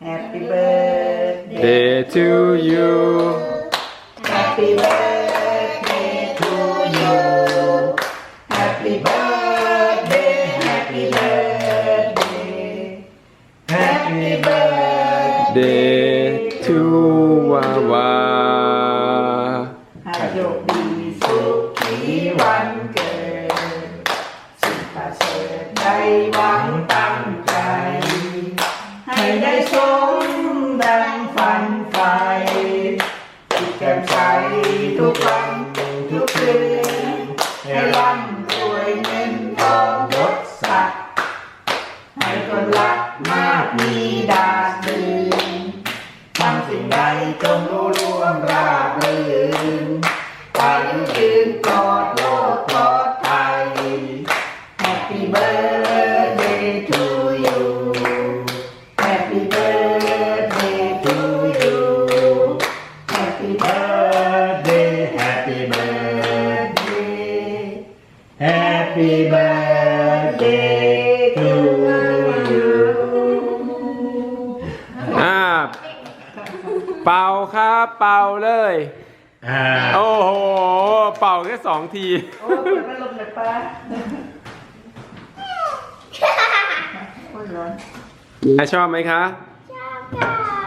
Happy birthday Day to you Happy birthday to you Happy birthday Happy birthday Happy birthday Day to วาวาให้โชคดีสุขีวันเกิดสิ่งประเสริฐได้หวังตั้งใจให้ได้สมดั งฝันใฝ่จิตแจ่มใสทุกวันทุกคืนให้ร่ำรวยเงินทองยศศักดิ์ให้คนรักมากมีดาดดืนทำสิ่งใดจงรู้ล่วงราบรื่นอายยืนกอดโลกปลอดภัย Happy birthday birthday Happy birthday Happy birthday to you อ่าเป่าครับเป่าเลย อ่าโอ้โห เป่าแค่สองที โอ้ยเปิดพัดลมเลยป้าโอ้ยร้อน อะชอบไหมคะ ชอบค่ะ